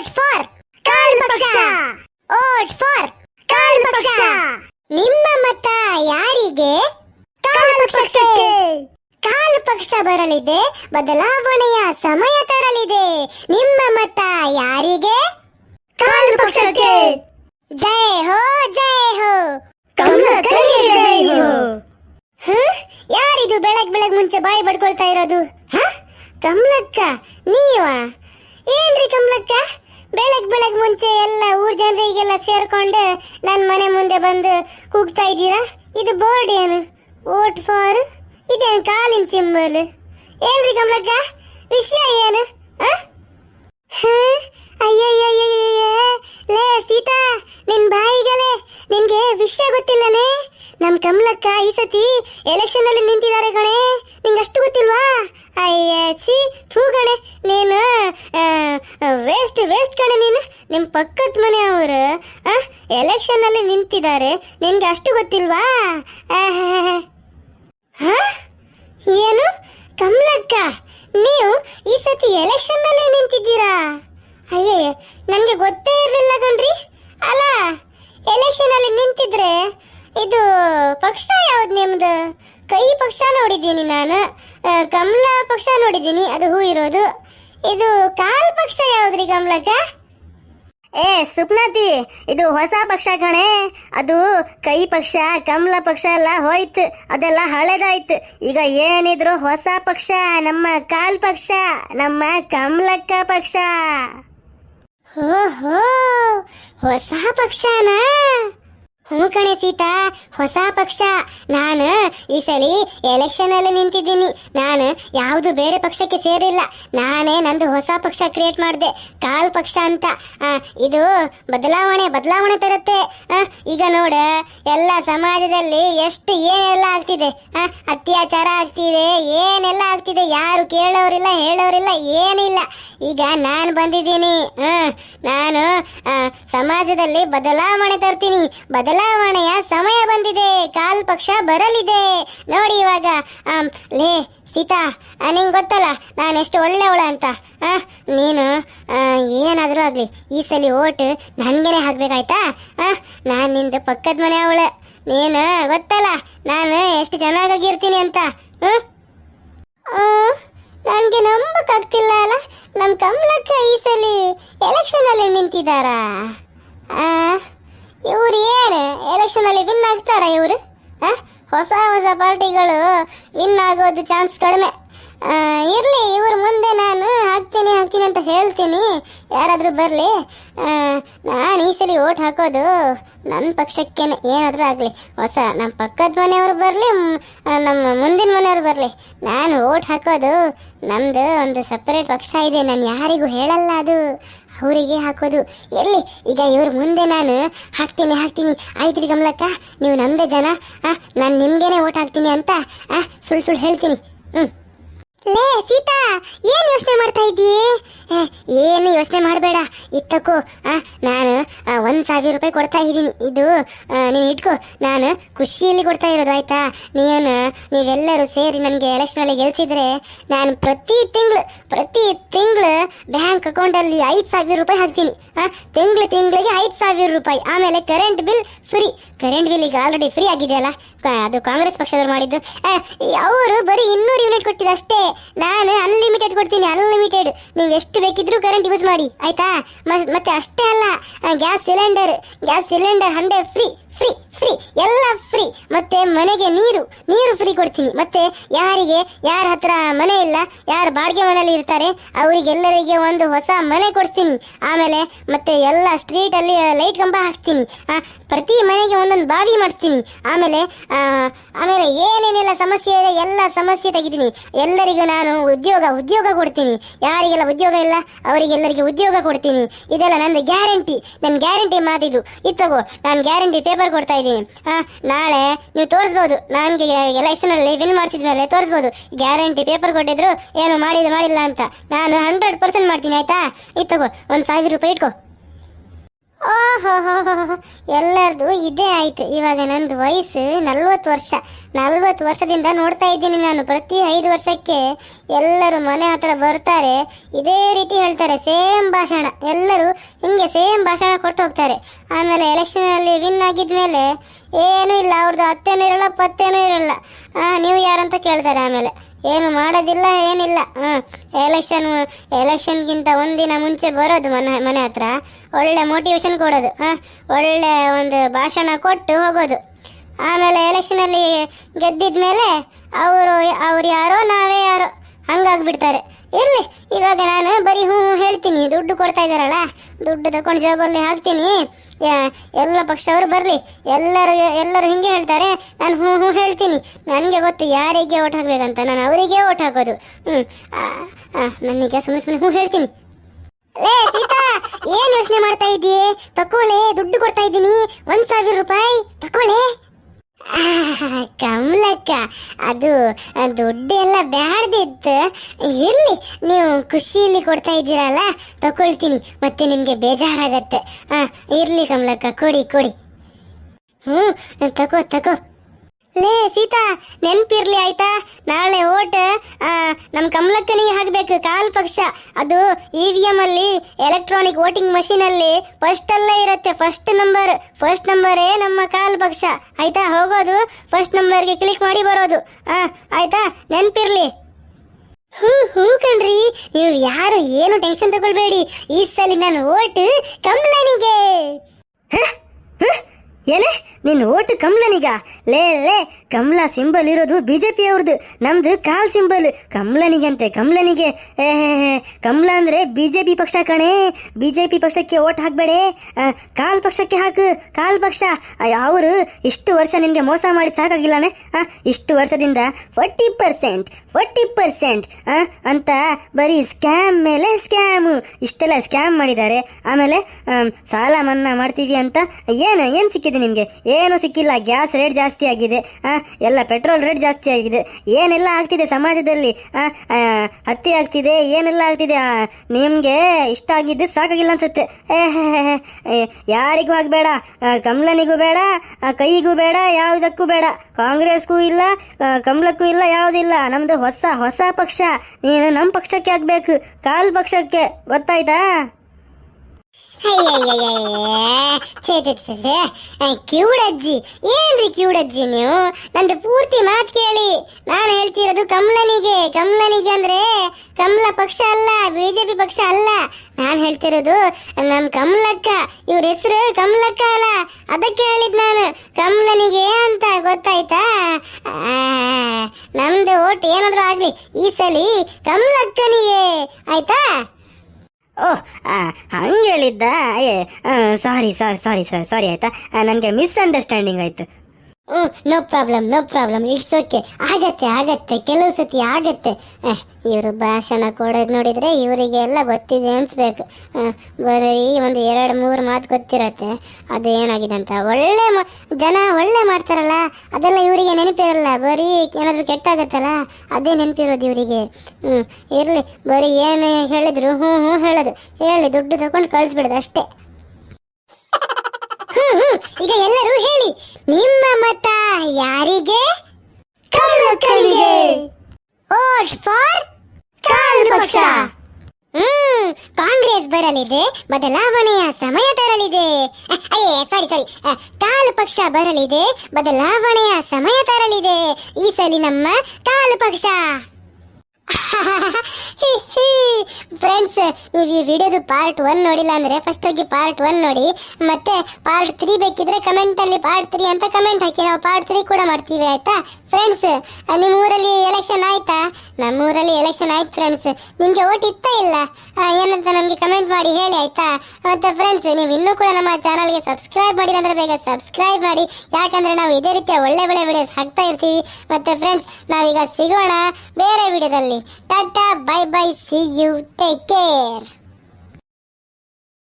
Vote for ಕಾಲ್ ಪಕ್ಷ. Vote for ಕಾಲ್ ಪಕ್ಷ. ನಿಮ್ಮ ಮತ ಯಾರಿಗೆ? ಕಾಲ್ ಪಕ್ಷಕ್ಕೆ. ಕಾಲ್ ಪಕ್ಷ ಬರಲಿದೆ. ಬದಲಾವಣೆಯ ಸಮಯ ತರಲಿದೆ. ನಿಮ್ಮ ಮತ ಯಾರಿಗೆ? ಕಾಲ್ ಪಕ್ಷಕ್ಕೆ. ಜೈ ಹೋ ಜೈ ಹ? ಯಾರಿದು ಬೆಳಗ್ ಬೆಳಗ್ ಮುಂಚೆ ಬಾಯಿ ಬಡ್ಕೊಳ್ತಾ ಇರೋದು? ಹ? ಕಮಲಕ್ಕ ನೀವಾ? ಏನ್ರಿ ಕಮಲಕ್ಕ? ಬೆಳಗ್ ಬೆಳಗ್ ಮುಂಚೆ ಎಲ್ಲ ಊರ್ ಜನರಿಗೆಲ್ಲ ಸೇರ್ಕೊಂಡು ನನ್ನ ಮನೆ ಮುಂದೆ ಬಂದು ಕೂಗ್ತಾ ಇದ್ದೀರಾ? ಇದು ಬೋರ್ಡ್ ಏನು? Vote for? ಇದೇನು ಕಾಲಿನ ಸಿಂಬಲ್? ಏನ್ರಿ ಕಮಲಕ್ಕ? ವಿಷಯ ಏನು. ಲೇ ಸೀತಾ ನಿನ್ ನಿನ್ಗೆ ವಿಷಯ ಗೊತ್ತಿಲ್ಲನೇ ನಮ್ ಕಮಲಕ್ಕ ಈ ಸತಿ ಎಲೆಕ್ಷನ್ ಅಲ್ಲಿ ನಿಂತಿದ್ದಾರೆ ಕಣೆ ನಿಂಗೆ ಅಷ್ಟು ಗೊತ್ತಿಲ್ವಾ ಅಯ್ಯ ಛೀ ಥೂ ಕಣೆ, ನೀನು ವೇಸ್ಟ್ ವೇಸ್ಟ್ ಕಣೆ ನೀನು. ನಿಮ್ಮ ಪಕ್ಕದ ಮನೆಯವರು ಎಲೆಕ್ಷನ್ ಅಲ್ಲಿ ನಿಂತಿದ್ದಾರೆ. ನಿನ್ಗೆ ಅಷ್ಟು ಗೊತ್ತಿಲ್ವಾ? ಏನು? ಕಮಲಕ್ಕ, ನೀವು ಈ ಸತಿ ಎಲೆಕ್ಷನ್ನಲ್ಲಿ ನಿಂತಿದ್ದೀರಾ? ಅಯ್ಯಯ್ಯ ನನಗೆ ಗೊತ್ತೇ ಇರಲಿಲ್ಲ ಕಣ್ರಿ. ಅಲ್ಲ ಎಲೆಕ್ಷನಲ್ಲಿ ನಿಂತಿದ್ರೆ ಇದು ಪಕ್ಷ ಯಾವ್ದು ನಿಮ್ದು? ಕೈ ಪಕ್ಷ ನೋಡಿದ್ದೀನಿ ನಾನು. ಕಮಲ ಪಕ್ಷ ನೋಡಿದ್ದೀನಿ. ಅದು ಹೂ ಇರೋದು. ಇದು ಕಾಲ್ ಪಕ್ಷ ಯಾವ್ದ್ರಿ ಕಮಲಕ್ಕ? ಏ ಸುಪ್ನತಿ ಇದು ಹೊಸ ಪಕ್ಷ ಕಣೆ. ಅದು ಕೈ ಪಕ್ಷ ಕಮಲ ಪಕ್ಷ ಎಲ್ಲ ಹೋಯ್ತು. ಅದೆಲ್ಲ ಹಳೆದಾಯ್ತು. ಈಗ ಏನಿದ್ರು ಹೊಸ ಪಕ್ಷ ನಮ್ಮ ಕಾಲ್ ಪಕ್ಷ ನಮ್ಮ ಕಮಲಕ್ಕ ಪಕ್ಷ. ಓಹೋ ಹೊಸ ಪಕ್ಷನಾ? ಹ್ಞೂ ಕಣೆ ಸೀತಾ, ಹೊಸ ಪಕ್ಷ. ನಾನು ಈ ಸಲ ಎಲೆಕ್ಷನ್ ಅಲ್ಲಿ ನಿಂತಿದ್ದೀನಿ. ನಾನು ಯಾವುದು ಬೇರೆ ಪಕ್ಷಕ್ಕೆ ಸೇರಿಲ್ಲ. ನಾನೇ ನಂದು ಹೊಸ ಪಕ್ಷ ಕ್ರಿಯೇಟ್ ಮಾಡಿದೆ. ಕಾಲ್ ಪಕ್ಷ ಅಂತ. ಇದು ಬದಲಾವಣೆ ಬದಲಾವಣೆ ತರುತ್ತೆ. ಈಗ ನೋಡ, ಎಲ್ಲ ಸಮಾಜದಲ್ಲಿ ಎಷ್ಟು ಏನೆಲ್ಲ ಆಗ್ತಿದೆ. ಅತ್ಯಾಚಾರ ಆಗ್ತಿದೆ, ಏನೆಲ್ಲ ಆಗ್ತಿದೆ. ಯಾರು ಕೇಳೋರಿಲ್ಲ, ಹೇಳೋರಿಲ್ಲ, ಏನಿಲ್ಲ. ಈಗ ನಾನು ಬಂದಿದ್ದೀನಿ. ನಾನು ಸಮಾಜದಲ್ಲಿ ಬದಲಾವಣೆ ತರ್ತೀನಿ. ಬದಲಾವಣೆಯ ಸಮಯ ಬಂದಿದೆ, ಕಾಲ್ ಪಕ್ಷ ಬರಲಿದೆ. ನೋಡಿ ಇವಾಗ ಲೇ, ಸೀತಾ ನಿಂಗೆ ಗೊತ್ತಲ್ಲ, ನಾನು ಎಷ್ಟು ಒಳ್ಳೆಯವಳ ಅಂತ. ನೀನು ಏನಾದರೂ ಆಗಲಿ, ಈ ಸಲ ಓಟ್ ನನಗೇನೆ ಹಾಕ್ಬೇಕಾಯ್ತಾ? ನಾನು ನಿಂದು ಪಕ್ಕದ ಮನೆ ಅವಳೆ. ನೀನು, ಗೊತ್ತಲ್ಲ, ನಾನು ಎಷ್ಟು ಚೆನ್ನಾಗಾಗಿರ್ತೀನಿ ಅಂತ. ಹ್ಞೂ ನನಗೆ ನಂಬಕ್ಕಾಗ್ತಿಲ್ಲ ಅಲ್ಲ ನಮ್ಮ ಕಮಲಕ್ಕ ಈ ಸಲ ಎಲೆಕ್ಷನಲ್ಲಿ ನಿಂತಿದ್ದಾರಾ? ಇವ್ರು ಏನು? ಎಲೆಕ್ಷನ್ ಅಲ್ಲಿ ವಿನ್ ಆಗ್ತಾರ ಇವರು? ಹೊಸ ಹೊಸ ಪಾರ್ಟಿಗಳು ವಿನ್ ಆಗೋದು ಚಾನ್ಸ್ ಕಡಿಮೆ. ಇರ್ಲಿ, ಇವ್ರ ಮುಂದೆ ನಾನು ಹಾಕ್ತೀನಿ ಹಾಕ್ತೀನಿ ಅಂತ ಹೇಳ್ತೀನಿ. ಯಾರಾದರೂ ಬರಲಿ. ನಾನು ಈ ಸಲ ಓಟ್ ಹಾಕೋದು ನನ್ನ ಪಕ್ಷಕ್ಕೇನೆ. ಏನಾದರೂ ಆಗಲಿ. ಹೊಸ ನಮ್ಮ ಪಕ್ಕದ ಮನೆಯವರು ಬರಲಿ ನಮ್ಮ ಮುಂದಿನ ಮನೆಯವರು ಬರಲಿ. ನಾನು ಓಟ್ ಹಾಕೋದು ನಮ್ಮದು ಒಂದು ಸಪ್ರೇಟ್ ಪಕ್ಷ ಇದೆ. ನಾನು ಯಾರಿಗೂ ಹೇಳಲ್ಲ ಅದು. ಅವರಿಗೆ ಹಾಕೋದು. ಎಲ್ಲಿ ಈಗ ಇವ್ರ ಮುಂದೆ ನಾನು ಹಾಕ್ತೀನಿ ಹಾಕ್ತೀನಿ. ಆಯ್ತು ರೀ ಗಮಲಕ್ಕ, ನೀವು ನಮ್ಮದೇ ಜನ. ನಾನು ನಿಮ್ಗೇನೆ ಓಟ್ ಹಾಕ್ತೀನಿ ಅಂತ ಸುಳ್ಳು ಸುಳ್ಳು ಹೇಳ್ತೀನಿ. ಹ್ಞೂ ಲೇ ಸೀತಾ ಏನ್ ಯೋಚನೆ ಮಾಡ್ತಾ ಇದ್ದೀ ಏ, ಏನು ಯೋಚನೆ ಮಾಡಬೇಡ. ಇತ್ತಕ್ಕೂ ನಾನು ಒಂದು ಸಾವಿರ ರೂಪಾಯಿ ಕೊಡ್ತಾ ಇದ್ದೀನಿ. ಇದು ನೀನು ಇಟ್ಕೋ. ನಾನು ಖುಷಿಯಲ್ಲಿ ಕೊಡ್ತಾ ಇರೋದು ಆಯ್ತಾ? ನೀನು ನೀವೆಲ್ಲರೂ ಸೇರಿ ನನಗೆ ಎಲೆಕ್ಷನಲ್ಲಿ ಗೆಲ್ಸಿದ್ರೆ ನಾನು ಪ್ರತಿ ತಿಂಗಳು ಪ್ರತಿ ತಿಂಗಳು ಬ್ಯಾಂಕ್ ಅಕೌಂಟಲ್ಲಿ ಐದು ಸಾವಿರ ರೂಪಾಯಿ ಹಾಕ್ತೀನಿ. ತಿಂಗಳು ತಿಂಗಳಿಗೆ ಐದು ಸಾವಿರ ರೂಪಾಯಿ. ಆಮೇಲೆ current bill free current bill ಈಗ ಆಲ್ರೆಡಿ ಫ್ರೀ ಆಗಿದೆಯಲ್ಲ? ಅಲ್ಲ ಅದು ಕಾಂಗ್ರೆಸ್ ಪಕ್ಷದವ್ರು ಮಾಡಿದ್ದು. ಅವರು ಬರೀ ಇನ್ನೂರು ಯೂನಿಟ್ ಕೊಟ್ಟಿದ್ದು ಅಷ್ಟೇ ನಾನು ಅನ್ಲಿಮಿಟೆಡ್ ಕೊಡ್ತೀನಿ ಅನ್ಲಿಮಿಟೆಡ್ ನೀವು ಎಷ್ಟು ಬೇಕಿದ್ರೂ ಕರೆಂಟ್ ಯೂಸ್ ಮಾಡಿ, ಆಯ್ತಾ? ಮತ್ತೆ ಅಷ್ಟೇ ಅಲ್ಲ gas cylinder gas cylinder hundred free free free ಎಲ್ಲ ಫ್ರೀ ಮತ್ತೆ ಮನೆಗೆ ನೀರು ನೀರು ಫ್ರೀ ಕೊಡ್ತೀನಿ. ಮತ್ತೆ ಯಾರಿಗೆ, ಯಾರ ಹತ್ರ ಮನೆ ಇಲ್ಲ, ಯಾರು ಬಾಡಿಗೆ ಮನೆಯಲ್ಲಿ ಇರ್ತಾರೆ, ಅವರಿಗೆಲ್ಲರಿಗೆ ಒಂದು ಹೊಸ ಮನೆ ಕೊಡ್ತೀನಿ. ಆಮೇಲೆ ಮತ್ತೆ ಎಲ್ಲ ಸ್ಟ್ರೀಟ್ ಅಲ್ಲಿ ಲೈಟ್ ಕಂಬ ಹಾಕ್ತೀನಿ. ಪ್ರತಿ ಮನೆಗೆ ಒಂದೊಂದು ಬಾವಿ ಮಾಡಿಸ್ತೀನಿ ಆಮೇಲೆ ಆಮೇಲೆ ಏನೇನೆಲ್ಲ ಸಮಸ್ಯೆ ಇದೆ, ಎಲ್ಲ ಸಮಸ್ಯೆ ತೆಗಿತೀನಿ. ಎಲ್ಲರಿಗೂ ನಾನು ಉದ್ಯೋಗ ಉದ್ಯೋಗ ಕೊಡ್ತೀನಿ. ಯಾರಿಗೆಲ್ಲ ಉದ್ಯೋಗ ಇಲ್ಲ, ಅವರಿಗೆಲ್ಲರಿಗೆ ಉದ್ಯೋಗ ಕೊಡ್ತೀನಿ. ಇದೆಲ್ಲ ನಂದು ಗ್ಯಾರಂಟಿ. ನನ್ನ ಗ್ಯಾರಂಟಿ ಮಾತಿದು. ಇತ್ತಗೋ ನಾನು ಗ್ಯಾರಂಟಿ ಪೇಪರ್ ಕೊಡ್ತಾ ಇದ್ದೀನಿ. ನಾಳೆ ನೀವು ತೋರಿಸ್ಬೋದು. ನನಗೆ ಎಲೆಕ್ಷನಲ್ಲಿ ವಿನ್ ಮಾಡ್ತಿದ್ಮೇಲೆ ತೋರಿಸ್ಬೋದು. ಗ್ಯಾರಂಟಿ ಪೇಪರ್ ಕೊಟ್ಟಿದ್ರು, ಏನು ಮಾಡಿದ ಮಾಡಿಲ್ಲ ಅಂತ. ನಾನು ಹಂಡ್ರೆಡ್ ಪರ್ಸೆಂಟ್ ಮಾಡ್ತೀನಿ, ಆಯ್ತಾ? ಇತ್ತಗೋ ಒಂದು ಸಾವಿರ ರೂಪಾಯಿ ಇಟ್ಕೋ. ಎಲ್ಲರದು ಇದೇ ಆಯ್ತು. ಇವಾಗ ನಂದು ವಯಸ್ಸು ನಲ್ವತ್ತು ವರ್ಷ. ನಲ್ವತ್ತು ವರ್ಷದಿಂದ ನೋಡ್ತಾ ಇದ್ದೀನಿ ನಾನು. ಪ್ರತಿ ಐದು ವರ್ಷಕ್ಕೆ ಎಲ್ಲರೂ ಮನೆ ಹತ್ರ ಬರ್ತಾರೆ. ಇದೇ ರೀತಿ ಹೇಳ್ತಾರೆ. ಸೇಮ್ ಭಾಷಣ. ಎಲ್ಲರೂ ಹಿಂಗೆ ಸೇಮ್ ಭಾಷಣ ಕೊಟ್ಟು ಹೋಗ್ತಾರೆ. ಆಮೇಲೆ ಎಲೆಕ್ಷನಲ್ಲಿ ವಿನ್ ಆಗಿದ್ಮೇಲೆ ಏನೂ ಇಲ್ಲ. ಅವ್ರದ್ದು ಹತ್ತೇನೂ ಇರಲ್ಲ, ಪತ್ತೇನೂ ಇರಲ್ಲ. ನೀವು ಯಾರಂತ ಕೇಳ್ತಾರೆ ಆಮೇಲೆ. ಏನು ಮಾಡೋದಿಲ್ಲ, ಏನಿಲ್ಲ. ಹಾಂ ಎಲೆಕ್ಷನ್ ಎಲೆಕ್ಷನ್ಗಿಂತ ಒಂದಿನ ಮುಂಚೆ ಬರೋದು ಮನೆ ಮನೆ ಹತ್ರ. ಒಳ್ಳೆ ಮೋಟಿವೇಶನ್ ಕೊಡೋದು. ಹಾಂ, ಒಳ್ಳೆ ಒಂದು ಭಾಷಣ ಕೊಟ್ಟು ಹೋಗೋದು. ಆಮೇಲೆ ಎಲೆಕ್ಷನಲ್ಲಿ ಗೆದ್ದಿದ ಮೇಲೆ ಅವರು, ಅವ್ರು ಯಾರೋ, ನಾವೇ ಯಾರೋ, ಹಂಗಾಗ್ಬಿಡ್ತಾರೆ. ಇರಲಿ, ಇವಾಗ ನಾನು ಬರೀ ಹ್ಞೂ ಹೇಳ್ತೀನಿ. ದುಡ್ಡು ಕೊಡ್ತಾ ಇದ್ದಾರಲ್ಲ, ದುಡ್ಡು ತಗೊಂಡು ಜಾಬಲ್ಲಿ ಹಾಕ್ತೀನಿ. ಎಲ್ಲ ಪಕ್ಷವರು ಬರಲಿ. ಎಲ್ಲರೂ ಎಲ್ಲರೂ ಹಿಂಗೆ ಹೇಳ್ತಾರೆ, ನಾನು ಹ್ಞೂ ಹ್ಞೂ ಹೇಳ್ತೀನಿ. ನನಗೆ ಗೊತ್ತು ಯಾರಿಗೆ ಓಟ್ ಹಾಕ್ಬೇಕಂತ, ನಾನು ಅವರಿಗೆ ಓಟ್ ಹಾಕೋದು. ಹ್ಞೂ ನನಗೆ ಸುಮ್ಮನೆ ಸುಮ್ಮನೆ ಹ್ಞೂ ಹೇಳ್ತೀನಿ. ಲೇ, ಸೀತಾ, ಏನ್ ಯೋಚನೆ ಮಾಡ್ತಾ ಇದ್ದೀ ತಕೊಳ್ಳೆ, ದುಡ್ಡು ಕೊಡ್ತಾ ಇದ್ದೀನಿ. ಒಂದ್ ಸಾವಿರ ರೂಪಾಯಿ ತಕೊಳ್ಳೆ. ಕಮಲಕ್ಕ, ಅದು ದುಡ್ಡೆಲ್ಲ ಬ್ಯಾಡ್ದಿತ್ತು. ಇರಲಿ, ನೀವು ಖುಷಿಯಲ್ಲಿ ಕೊಡ್ತಾ ಇದ್ದೀರಲ್ಲ, ತಗೊಳ್ತೀನಿ, ಮತ್ತೆ ನಿಮಗೆ ಬೇಜಾರಾಗತ್ತೆ. ಹಾಂ ಇರ್ಲಿ ಕಮಲಕ್ಕ, ಕೊಡಿ ಕೊಡಿ. ಹ್ಞೂ ತಗೋ ತಕೋ ಲೇ, ಸೀತಾ, ನೆನ್ಪಿರ್ಲಿ ಆಯ್ತಾ? ನಾಳೆ ಓಟ್ ನಮ್ಮ ಕಮಲಕ್ಕನಿಗೆ ಹಾಕ್ಬೇಕು, ಕಾಲ್ ಪಕ್ಷ. ಅದು ಇ ವಿ ಎಂ ಅಲ್ಲಿ ಎಲೆಕ್ಟ್ರಾನಿಕ್ ವೋಟಿಂಗ್ ಮಷೀನ್ ಅಲ್ಲಿ ಫಸ್ಟ್ ಅಲ್ಲೇ ಇರುತ್ತೆ ಫಸ್ಟ್ ನಂಬರ್ ಫಸ್ಟ್ ನಂಬರೇ ನಮ್ಮ ಕಾಲ್ ಪಕ್ಷ. ಆಯ್ತಾ? ಹೋಗೋದು ಫಸ್ಟ್ ನಂಬರ್ಗೆ ಕ್ಲಿಕ್ ಮಾಡಿ ಬರೋದು. ಆಯ್ತಾ? ನೆನ್ಪಿರ್ಲಿ. ಹ್ಞೂ ಹ್ಞೂ ಕಣ್ರಿ. ನೀವು ಯಾರು, ಏನು ಟೆನ್ಷನ್ ತಗೊಳ್ಬೇಡಿ. ಈ ಸಲ ನಾನು ಓಟ್ ಕಮಲನಿಗೆ. ಏನೇ ನಿನ್ನ ಓಟು ಕಮಲನಿಗ. ಲೇ ಲೇ, ಕಮಲ ಸಿಂಬಲ್ ಇರೋದು ಬಿಜೆಪಿ ಅವ್ರದ್ದು ನಮ್ದು ಕಾಲ್ ಸಿಂಬಲ್. ಕಮಲನಿಗಂತೆ, ಕಮಲನಿಗೆ. ಕಮಲ ಅಂದ್ರೆ ಬಿಜೆಪಿ ಪಕ್ಷ ಕಣೆ. ಬಿಜೆಪಿ ಪಕ್ಷಕ್ಕೆ ಓಟ್ ಹಾಕ್ಬೇಡೆ. ಕಾಲ್ ಪಕ್ಷಕ್ಕೆ ಹಾಕು, ಕಾಲ್ ಪಕ್ಷ. ಅವರು ಇಷ್ಟು ವರ್ಷ ನಿನ್ಗೆ ಮೋಸ ಮಾಡಿ ಸಾಕಾಗಿಲ್ಲನೇ ಇಷ್ಟು ವರ್ಷದಿಂದ ಫೋರ್ಟಿ ಪರ್ಸೆಂಟ್ ಫೋರ್ಟಿ ಪರ್ಸೆಂಟ್ ಅಂತ ಬರೀ ಸ್ಕ್ಯಾಮ್ ಮೇಲೆ ಸ್ಕ್ಯಾಮ್. ಇಷ್ಟೆಲ್ಲ ಸ್ಕ್ಯಾಮ್ ಮಾಡಿದ್ದಾರೆ. ಆಮೇಲೆ ಸಾಲ ಮನ್ನಾ ಮಾಡ್ತೀವಿ ಅಂತ. ಏನು ಏನು ಸಿಕ್ಕಿದೆ ನಿಮಗೆ? ಏನು ಸಿಕ್ಕಿಲ್ಲ, ಗ್ಯಾಸ್ ರೇಟ್ ಜಾಸ್ತಿ ಆಗಿದೆ ಎಲ್ಲ ಪೆಟ್ರೋಲ್ ರೇಟ್ ಜಾಸ್ತಿ ಆಗಿದೆ, ಏನೆಲ್ಲ ಆಗ್ತಿದೆ ಸಮಾಜದಲ್ಲಿ ಹತ್ಯೆ ಆಗ್ತಿದೆ, ಏನೆಲ್ಲ ಆಗ್ತಿದೆ ನಿಮಗೆ ಇಷ್ಟ ಆಗಿದ್ದು ಸಾಕಾಗಿಲ್ಲ ಅನ್ಸುತ್ತೆ. ಯಾರಿಗೂ ಆಗಬೇಡ ಕಮಲನಿಗೂ ಬೇಡ ಕೈಗೂ ಬೇಡ, ಯಾವುದಕ್ಕೂ ಬೇಡ. ಕಾಂಗ್ರೆಸ್ಗೂ ಇಲ್ಲ ಕಮಲಕ್ಕೂ ಇಲ್ಲ, ಯಾವುದಿಲ್ಲ. ನಮ್ಮದು ಹೊಸ ಹೊಸ ಪಕ್ಷ. ನೀನು ನಮ್ಮ ಪಕ್ಷಕ್ಕೆ ಆಗಬೇಕು, ಕಾಲ್ ಪಕ್ಷಕ್ಕೆ. ಗೊತ್ತಾಯ್ತಾ? ಕ್ಯೂಡಜ್ಜಿ ಏನ್ರಿ ಕ್ಯೂಡಜ್ಜಿ ನೀವು ನಂದು ಪೂರ್ತಿ ಮಾತು ಕೇಳಿ ನಾನು ಹೇಳ್ತಿರೋದು ಕಮಲನಿಗೆ ಕಮಲನಿಗೆ ಅಂದ್ರೆ ಕಮಲ ಪಕ್ಷ ಅಲ್ಲ ಬಿಜೆಪಿ ಪಕ್ಷ ಅಲ್ಲ ನಾನು ಹೇಳ್ತಿರೋದು ನಮ್ಮ ಕಮಲಕ್ಕ ಇವ್ರ ಹೆಸರು ಕಮಲಕ್ಕ ಅಲ್ಲ ಅದಕ್ಕೆ ಹೇಳಿದ್ ನಾನು ಕಮಲನಿಗೆ ಅಂತ ಗೊತ್ತಾಯ್ತಾ ನಮ್ದು ಓಟ್ ಏನಾದ್ರೂ ಆಗ್ಲಿ ಈ ಸಲಿ ಕಮಲಕ್ಕನಿಗೆ ಆಯ್ತಾ ಓಹ್ ಹಂಗೆ ಹೇಳಿದ್ದ. ಏ ಸಾರಿ ಸಾರಿ ಸಾರಿ ಸಾರಿ ಸಾರಿ ಆಯ್ತಾ? ನನಗೆ ಮಿಸ್ಅಂಡರ್ಸ್ಟ್ಯಾಂಡಿಂಗ್ ಆಯ್ತು. ಹ್ಮ್ no problem no problem it's okay ಆಗತ್ತೆ ಆಗತ್ತೆ. ಕೆಲವು ಸತಿ ಆಗತ್ತೆ. ಇವರು ಭಾಷಣ ಕೊಡೋದು ನೋಡಿದ್ರೆ ಇವರಿಗೆ ಎಲ್ಲ ಗೊತ್ತಿದೆ ಅನಿಸ್ಬೇಕು. ಬರೀ ಒಂದು ಎರಡು, ಮೂರು ಮಾತು ಗೊತ್ತಿರತ್ತೆ. ಅದು ಏನಾಗಿದೆ ಅಂತ. ಒಳ್ಳೆ ಮ- ಜನ ಒಳ್ಳೆ ಮಾಡ್ತಾರಲ್ಲ, ಅದೆಲ್ಲ ಇವರಿಗೆ ನೆನಪಿರಲ್ಲ. ಬರೀ ಏನಾದರೂ ಕೆಟ್ಟಾಗತ್ತಲ್ಲ, ಅದೇ ನೆನಪಿರೋದು ಇವರಿಗೆ. ಹ್ಞೂ ಇರಲಿ. ಬರೀ ಏನು ಹೇಳಿದ್ರು ಹ್ಞೂ ಹ್ಞೂ ಹೇಳೋದು. ಹೇಳಿ, ದುಡ್ಡು ತಗೊಂಡು ಕಳಿಸ್ಬಿಡೋದು ಅಷ್ಟೇ. ಈಗ ಎಲ್ಲರೂ ಹೇಳಿ. ನಿಮ್ಮ ಮತ ಯಾರಿಗೆ? ಕಮಲಕ್ಕನಿಗೆ ವೋಟ್ ಫಾರ್ ಕಾಲ್ ಪಕ್ಷ. ಹ್ಮ್, ಕಾಂಗ್ರೆಸ್ ಬರಲಿದೆ, ಬದಲಾವಣೆಯ ಸಮಯ ತರಲಿದೆ. ಅಯ್ಯೇ ಸಾರಿ ಸಾರಿ ಕಾಲು ಪಕ್ಷ ಬರಲಿದೆ, ಬದಲಾವಣೆಯ ಸಮಯ ತರಲಿದೆ. ಈ ಸಲಿ ನಮ್ಮ ಕಾಲು ಪಕ್ಷ. ಫ್ರೆಂಡ್ಸ್ ನೀವು ಈ ವಿಡಿಯೋದು ಪಾರ್ಟ್ ಒನ್ ನೋಡಿಲ್ಲ ಅಂದರೆ ಫಸ್ಟ್ ಹೋಗಿ ಪಾರ್ಟ್ ಒನ್ ನೋಡಿ. ಮತ್ತೆ ಪಾರ್ಟ್ ತ್ರೀ ಬೇಕಿದ್ರೆ ಕಮೆಂಟಲ್ಲಿ ಪಾರ್ಟ್ ತ್ರೀ ಅಂತ ಕಮೆಂಟ್ ಹಾಕಿ. ನಾವು ಪಾರ್ಟ್ ತ್ರೀ ಕೂಡ ಮಾಡ್ತೀವಿ, ಆಯ್ತಾ? ಫ್ರೆಂಡ್ಸ್ ನಿಮ್ಮ ಊರಲ್ಲಿ ಎಲೆಕ್ಷನ್ ಆಯಿತಾ? ನಮ್ಮ ಊರಲ್ಲಿ ಎಲೆಕ್ಷನ್ ಆಯ್ತು ಫ್ರೆಂಡ್ಸ್ ನಿಮಗೆ ಓಟ್ ಇತ್ತಾ ಇಲ್ಲ? ಏನಂತ ನಮಗೆ ಕಮೆಂಟ್ ಮಾಡಿ ಹೇಳಿ, ಆಯ್ತಾ? ಮತ್ತೆ ಫ್ರೆಂಡ್ಸ್ ನೀವು ಇನ್ನೂ ಕೂಡ ನಮ್ಮ ಚಾನಲ್ಗೆ ಸಬ್ಸ್ಕ್ರೈಬ್ ಮಾಡಿಲ್ಲ ಅಂದರೆ ಬೇಗ ಸಬ್ಸ್ಕ್ರೈಬ್ ಮಾಡಿ. ಯಾಕಂದರೆ ನಾವು ಇದೇ ರೀತಿಯ ಒಳ್ಳೆ ಒಳ್ಳೆ ವಿಡಿಯೋಸ್ ಹಾಕ್ತಾ ಇರ್ತೀವಿ. ಮತ್ತೆ ಫ್ರೆಂಡ್ಸ್ ನಾವೀಗ ಸಿಗೋಣ ಬೇರೆ ವಿಡಿಯೋದಲ್ಲಿ tata bye bye see you take care